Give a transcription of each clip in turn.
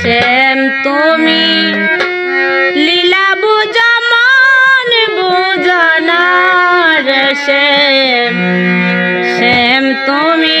শ্যাম তুমি লীলা বুঝামান বুঝানা রে শ্যাম। শ্যাম তুমি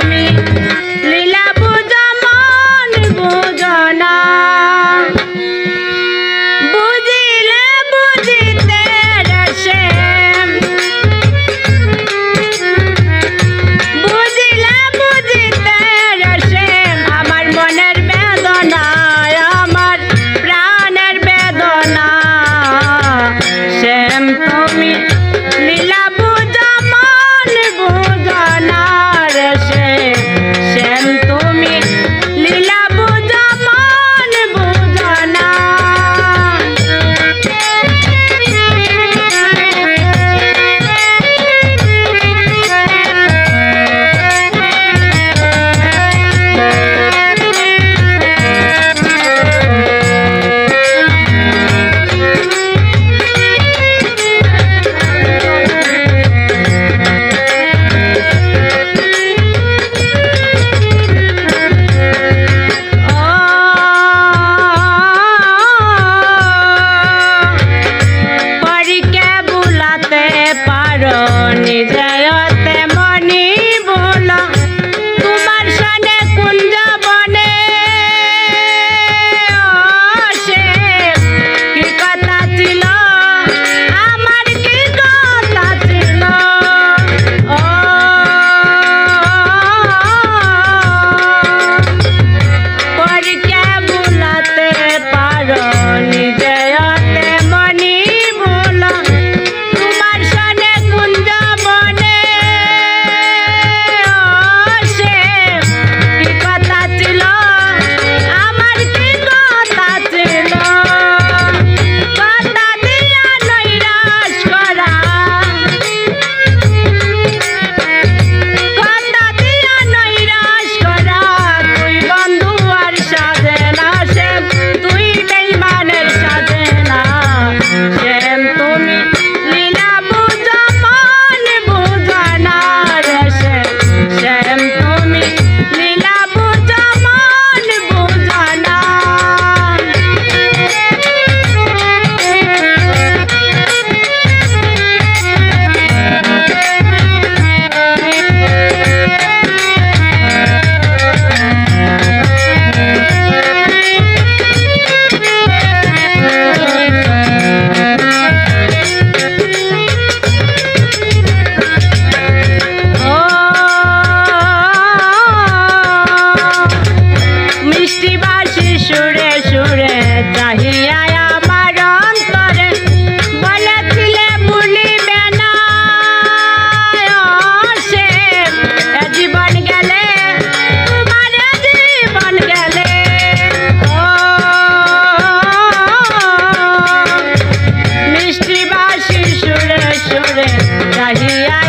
সুরে সুরে চাহিয়া আমার অন্তরে বলেছিলে ভুলিবে না সে জীবন গেলে, তোমার জীবন গেলে। ও, মিষ্টি বাসি সুরে সুরে চাহিয়া